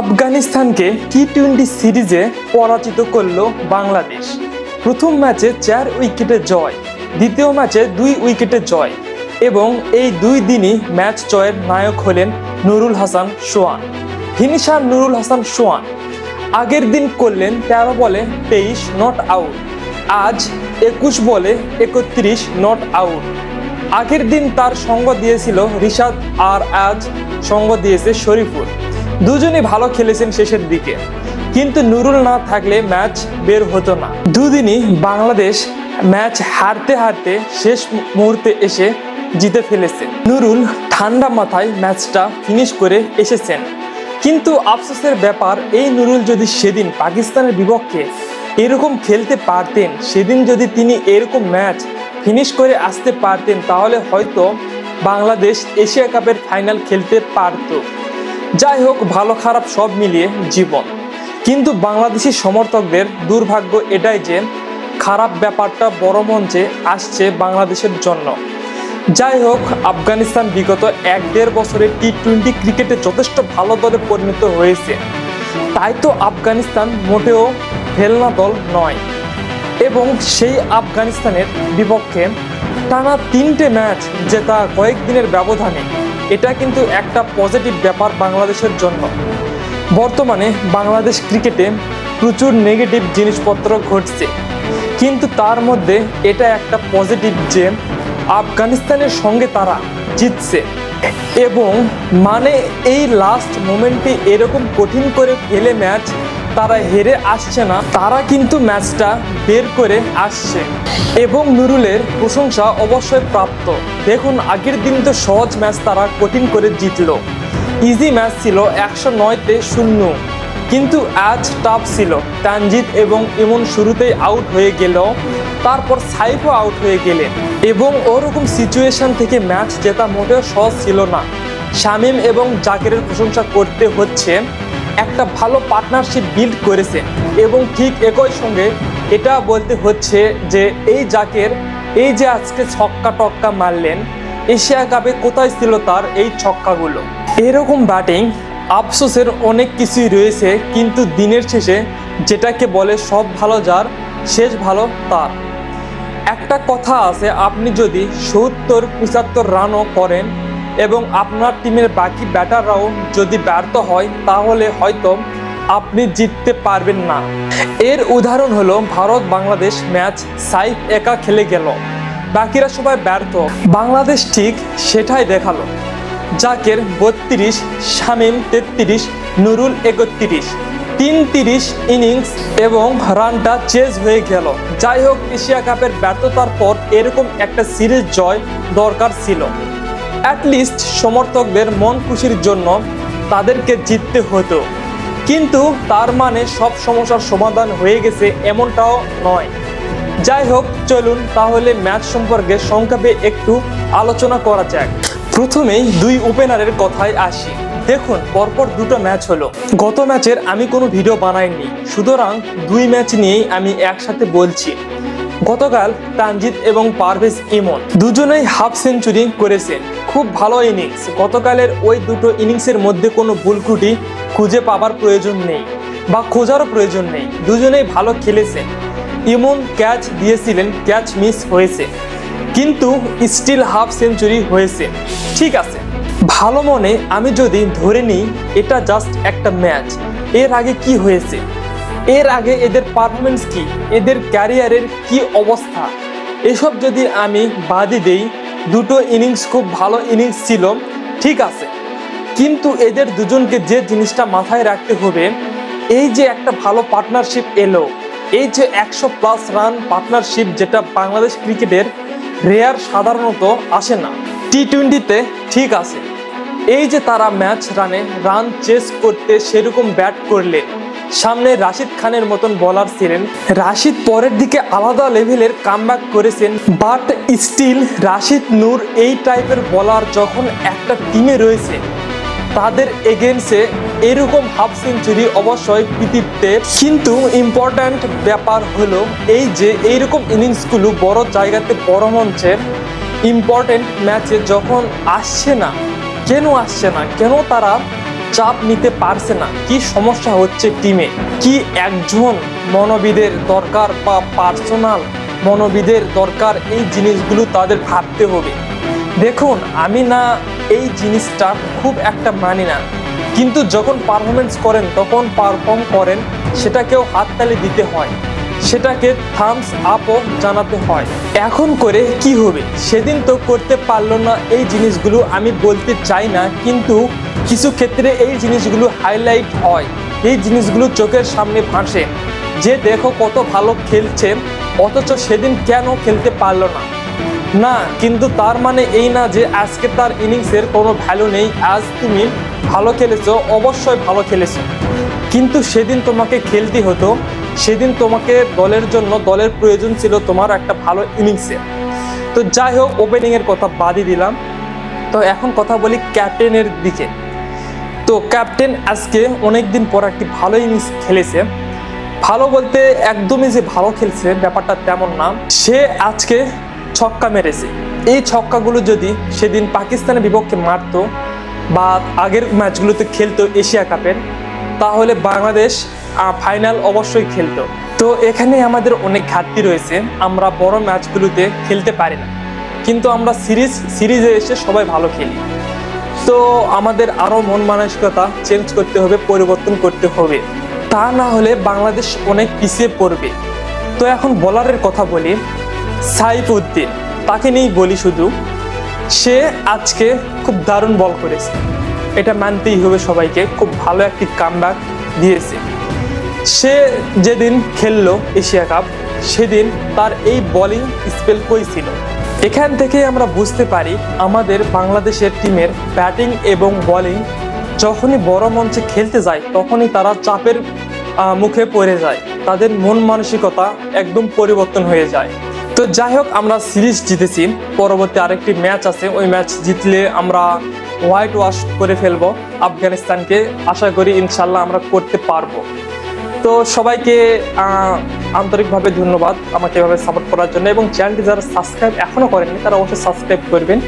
আফগানিস্তানকে T twenty সিরিজে পরাজিত করল বাংলাদেশ। প্রথম ম্যাচে চার উইকেটে জয়, দ্বিতীয় ম্যাচে দুই উইকেটে জয় এবং এই দুই দিনই ম্যাচ জয়ের নায়ক হলেন নুরুল হাসান সোয়ান ফিনিশার নুরুল হাসান সোয়ান আগের দিন করলেন তেরো বলে তেইশ নট আউট, আজ একুশ বলে একত্রিশ নট আউট। আগের দিন তার সঙ্গ দিয়েছিল রিশাদ আর আজ সঙ্গ দিয়েছে শরীফুল। দুজনই ভালো খেলেছেন শেষের দিকে। কিন্তু নুরুল না থাকলে ম্যাচ বের হতো না। দুদিনই বাংলাদেশ ম্যাচ হারতে হারতে শেষ মুহূর্তে এসে জিতে ফেলেছে। নুরুল ঠান্ডা মাথায় ম্যাচটা ফিনিশ করে এসেছেন। কিন্তু আফসোসের ব্যাপার, এই নুরুল যদি সেদিন পাকিস্তানের বিপক্ষে এরকম খেলতে পারতেন, সেদিন যদি তিনি এরকম ম্যাচ ফিনিশ করে আসতে পারতেন, তাহলে হয়তো বাংলাদেশ এশিয়া কাপের ফাইনাল খেলতে পারতো। যাই হোক, ভালো খারাপ সব মিলিয়ে জীবন। কিন্তু বাংলাদেশি সমর্থকদের দুর্ভাগ্য এটাই যে, খারাপ ব্যাপারটা বড় মঞ্চে আসছে বাংলাদেশের জন্য। যাই হোক, আফগানিস্তান বিগত এক দেড় বছরে টি টোয়েন্টি ক্রিকেটে যথেষ্ট ভালো দলে পরিণত হয়েছে। তাই তো আফগানিস্তান মোটেও ফেলনা দল নয়। এবং সেই আফগানিস্তানের বিপক্ষে টানা তিনটে ম্যাচ জেতা কয়েকদিনের ব্যবধানে এটা কিন্তু একটা পজিটিভ ব্যাপার বাংলাদেশের জন্য। বর্তমানে বাংলাদেশ ক্রিকেটে প্রচুর নেগেটিভ জিনিসপত্র ঘটছে। কিন্তু তার মধ্যে এটা একটা পজিটিভ যে, আফগানিস্তানের সঙ্গে তারা জিতছে। এবং মানে এই লাস্ট মোমেন্টে এরকম কঠিন করে ফেলে ম্যাচ তারা হেরে আসছে না, তারা কিন্তু ম্যাচটা বের করে আসছে। এবং নুরুলের প্রশংসা অবশ্যই প্রাপ্ত। দেখুন, আগের দিন তো সহজ ম্যাচ তারা কঠিন করে জিতলো। ইজি ম্যাচ ছিল একশো নয়তে শূন্য। কিন্তু আজ টাফ ছিল। তানজিদ এবং ইমন শুরুতেই আউট হয়ে গেল, তারপর সাইফও আউট হয়ে গেলেন। এবং ওরকম সিচুয়েশন থেকে ম্যাচ জেতা মোটেও সহজ ছিল না। শামিম এবং জাকিরের প্রশংসা করতে হচ্ছে। একটা ভালো পার্টনারশিপ বিল্ড করেছে। এবং ঠিক একই সঙ্গে এটা বলতে হচ্ছে যে এই জাকের, এই যে আজকে ছক্কা টক্কা মারলেন, এশিয়া কাপে কোথায় ছিল তার এই ছক্কাগুলো? এরকম ব্যাটিং আফসোসের অনেক কিছুই রয়েছে, কিন্তু দিনের শেষে যেটাকে বলে সব ভালো যার, শেষ ভালো তার। একটা কথা আছে, আপনি যদি সত্তর, পঁচাত্তর রানও করেন এবং আপনার টিমের বাকি ব্যাটাররাও যদি ব্যর্থ হয়, তাহলে হয়তো আপনি জিততে পারবেন না। এর উদাহরণ হলো ভারত বাংলাদেশ ম্যাচ সাইফ একা খেলে গেল। বাকিরা সবাই ব্যর্থ। বাংলাদেশ ঠিক সেটাই দেখাল। জাকের বত্রিশ, শামিম তেত্রিশ, নুরুল একত্রিশ। তিন তিরিশ ইনিংস এবং রানটা চেজ হয়ে গেল। যাই হোক, এশিয়া কাপের ব্যর্থতার পর এরকম একটা সিরিজ জয় দরকার ছিল। অ্যাটলিস্ট সমর্থকদের মন খুশির জন্য তাদেরকে জিততে হতো। কিন্তু তার মানে সব সমস্যার সমাধান হয়ে গেছে এমনটাও নয়। যাই হোক, চলুন তাহলে ম্যাচ সম্পর্কে সংক্ষেপে একটু আলোচনা করা যাক। প্রথমেই দুই ওপেনারের কথায় আসি। দেখুন, পরপর দুটো ম্যাচ হলো। গত ম্যাচের আমি কোনো ভিডিও বানাইনি। সুতরাং দুই ম্যাচ নিয়েই আমি একসাথে বলছি। গতকাল তানজিদ এবং পারভেজ ইমন দুজনেই হাফ সেঞ্চুরি করেছেন। খুব ভালো ইনিংস। গতকালের ওই দুটো ইনিংসের মধ্যে কোনো ভুল ত্রুটি খুঁজে পাবার প্রয়োজন নেই বা খোঁজারও প্রয়োজন নেই। দুজনেই ভালো খেলেছেন। ইমন ক্যাচ দিয়েছিলেন, ক্যাচ মিস হয়েছে। কিন্তু স্টিল হাফ সেঞ্চুরি হয়েছে। ঠিক আছে। ভালো মনে আমি যদি ধরে নিই, এটা জাস্ট একটা ম্যাচ। এর আগে কি হয়েছে? এর আগে এদের পারফরমেন্স কি? এদের ক্যারিয়ারের কি অবস্থা? এসব যদি আমি বাদই দেই, দুটো ইনিংস খুব ভালো ইনিংস ছিল, ঠিক আছে। কিন্তু এদের দুজনকে যে জিনিসটা মাথায় রাখতে হবে, এই যে একটা ভালো পার্টনারশিপ এলো, এই যে একশো প্লাস রান পার্টনারশিপ যেটা বাংলাদেশ ক্রিকেটের রেয়ার সাধারণত আসে না। টি টোয়েন্টিতে ঠিক আছে। এই যে তারা ম্যাচ রানে রান চেস করতে সেরকম ব্যাট করলে সামনে রাশিদ খানের মতন বলার ছিলেন। রাশিদ পরের দিকে আলাদা লেভেলের কামব্যাক করেছেন বাট স্টিল রাশিদ নূর এই টাইপের বলার যখন একটা টিমে রয়েছে, তাদের এগেনস্টে এরকম হাফ সেঞ্চুরি অবশ্যই কৃতিত্বের কিন্তু ইম্পর্ট্যান্ট ব্যাপার হলো এই যে এইরকম ইনিংসগুলো বড় জায়গাতে বড় মঞ্চে ইম্পর্ট্যান্ট ম্যাচে যখন আসছে না, কেন আসছে না, কেন তারা চাপ নিতে পারছে না। কি সমস্যা হচ্ছে টিমে? কি একজন মনোবিদের দরকার বা পার্সোনাল মনোবিদের দরকার? এই জিনিসগুলো তাদের ভাবতে হবে। দেখুন, আমি না এই জিনিসটা খুব একটা মানি না। কিন্তু যখন পারফরমেন্স করেন, তখন পারফর্ম করেন, সেটাকেও হাততালি দিতে হয়। সেটাকে থামস আপও জানাতে হয়। এখন করে কি হবে? সেদিন তো করতে পারল না এই জিনিসগুলো আমি বলতে চাই না, কিন্তু কিছু ক্ষেত্রে এই জিনিসগুলো হাইলাইট হয়। এই জিনিসগুলো চোখের সামনে ভাসে। যে দেখো কত ভালো খেলছে, অথচ সেদিন কেন খেলতে পারল না। না, কিন্তু তার মানে এই না যে আজকে তার ইনিংসের কোনো ভ্যালু নেই। আজ তুমি ভালো খেলেছো, অবশ্যই ভালো খেলেছো। কিন্তু সেদিন তোমাকে খেলতে হতো। সেদিন তোমাকে দলের জন্য, দলের প্রয়োজন ছিল তোমার একটা ভালো ইনিংসে। তো যাই হোক ওপেনিংয়ের কথা বাদই দিলাম। তো এখন কথা বলি ক্যাপ্টেনের দিকে। তো ক্যাপ্টেন আজকে অনেক দিন পর একটি ভালো ইনিংস খেলেছে। ভালো বলতে একদমই যে ভালো খেলছে ব্যাপারটা তেমন না। সে আজকে ছক্কা মেরেছে। এই ছক্কাগুলো যদি সেদিন পাকিস্তানের বিপক্ষে মারতো বা আগের ম্যাচগুলোতে খেলতো এশিয়া কাপের, তাহলে বাংলাদেশ ফাইনাল অবশ্যই খেলতো। তো এখানে আমাদের অনেক ঘাটতি রয়েছে। আমরা বড় ম্যাচগুলোতে খেলতে পারি না। কিন্তু আমরা সিরিজ, সিরিজে এসে সবাই ভালো খেলি। তো আমাদের আরও মন মানসিকতা চেঞ্জ করতে হবে, পরিবর্তন করতে হবে। তা না হলে বাংলাদেশ অনেক পিছিয়ে পড়বে। তো এখন বলারের কথা বলি, সাইফ উদ্দিন, তাকে নিয়েই বলি শুধু, সে আজকে খুব দারুণ বল করেছে। এটা মানতেই হবে সবাইকে, খুব ভালো একটি কামব্যাক দিয়েছে। সে যেদিন খেললো এশিয়া কাপ, সেদিন তার এই বলিং স্পেল কই ছিল? এখান থেকে আমরা বুঝতে পারি আমাদের বাংলাদেশের টিমের ব্যাটিং এবং বোলিং যখনই বড় মঞ্চে খেলতে যায়, তখনই তারা চাপের মুখে পড়ে যায়। তাদের মন মানসিকতা একদম পরিবর্তন হয়ে যায়। তো যাই হোক, আমরা সিরিজ জিতেছি। পরবর্তী আরেকটি ম্যাচ আছে। ওই ম্যাচ জিতলে আমরা হোয়াইট ওয়াশ করে ফেলব। আফগানিস্তানকে আশা করি ইনশাল্লাহ আমরা করতে পারব। তো সবাইকে আন্তরিকভাবে ধন্যবাদ আমাকে এভাবে সাপোর্ট করার জন্য এবং চ্যানেলটি যারা সাবস্ক্রাইব এখনও করেননি, তারা অবশ্যই সাবস্ক্রাইব করবেন।